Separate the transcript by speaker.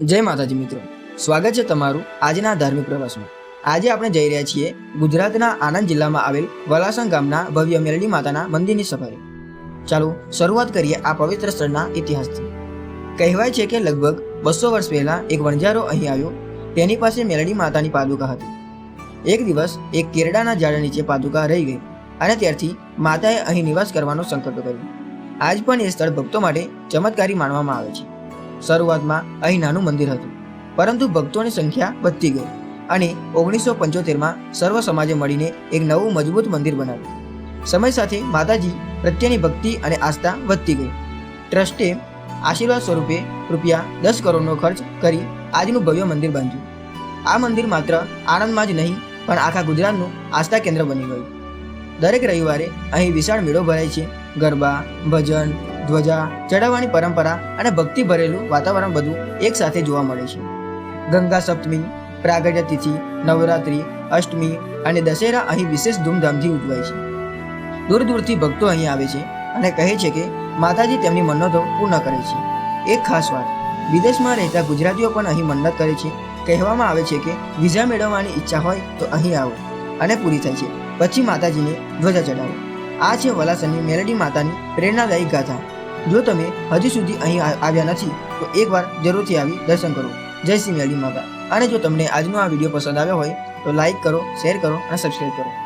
Speaker 1: જય માતાજી મિત્રો. સ્વાગત છે તમારું આજના ધાર્મિક પ્રવાસમાં. આજે આપણે જઈ રહ્યા છીએ ગુજરાતના આણંદ જિલ્લામાં આવેલ વલાસણ ગામના ભવ્ય મેરડી માતાના મંદિરની સફારી ચાલો શરૂઆત કરીએ આ પવિત્ર સ્થળના ઇતિહાસથી. કહેવાય છે કે લગભગ બસો વર્ષ પહેલા એક વણજારો અહીં આવ્યો. તેની પાસે મેરડી માતાની પાદુકા હતી. એક દિવસ એક કેરડાના ઝાડ નીચે પાદુકા રહી ગઈ અને ત્યારથી માતાએ અહીં નિવાસ કરવાનો સંકલ્પ કર્યો. આજ પણ એ સ્થળ ભક્તો માટે ચમત્કારી માનવામાં આવે છે. શરૂઆતમાં અહીં નાનું મંદિર હતું. પરંતુ ભક્તોની સંખ્યા વધતી ગઈ અને ઓગણીસો પંચોતેરમાં સર્વ સમાજે મળીને એક નવું મજબૂત મંદિર બનાવ્યું. સમય સાથે માતાજી પ્રત્યેની ભક્તિ અને આસ્થા વધતી ગઈ. ટ્રસ્ટે આશીર્વાદ સ્વરૂપે રૂપિયા દસ કરોડનો ખર્ચ કરી આજનું ભવ્ય મંદિર બાંધ્યું. આ મંદિર માત્ર આણંદમાં જ નહીં, પણ આખા ગુજરાતનું આસ્થા કેન્દ્ર બની ગયું. દરેક રવિવારે અહીં વિશાળ મેળો ભરાય છે. ગરબા, ભજન ધ્વજા, ચડાવવાની પરંપરા અને ભક્તિ ભરેલું વાતાવરણ બધું એક સાથે જોવા મળે છે. ગંગા સપ્તમી, પ્રાગટ્ય તિથિ, નવરાત્રિ, અષ્ટમી અને દશેરા અહીં વિશેષ ધૂમધામથી ઉજવાય છે. દૂર દૂરથી ભક્તો અહીં આવે છે અને કહે છે કે માતાજી તેમની મન્નતો પૂર્ણ કરે છે. એક ખાસ વાત, વિદેશમાં રહેતા ગુજરાતીઓ પણ અહીં મન્નત કરે છે. કહેવામાં આવે છે કે વિઝા મેળવવાની ઈચ્છા હોય તો અહીં આવો અને પૂરી થાય છે. પછી માતાજીને ધ્વજા ચડાવો આ છે વલાસણની મેલડી માતાની પ્રેરણાદાયી ગાથા. જો તમે હજી સુધી અહીં આવ્યા નથી, તો એકવાર જરૂરથી આવી દર્શન કરો. જય શ્રી મેળી માતા. અને જો તમને આજનો આ વીડિયો પસંદ આવ્યો હોય, તો લાઇક કરો, શેર કરો અને સબસ્ક્રાઈબ કરો.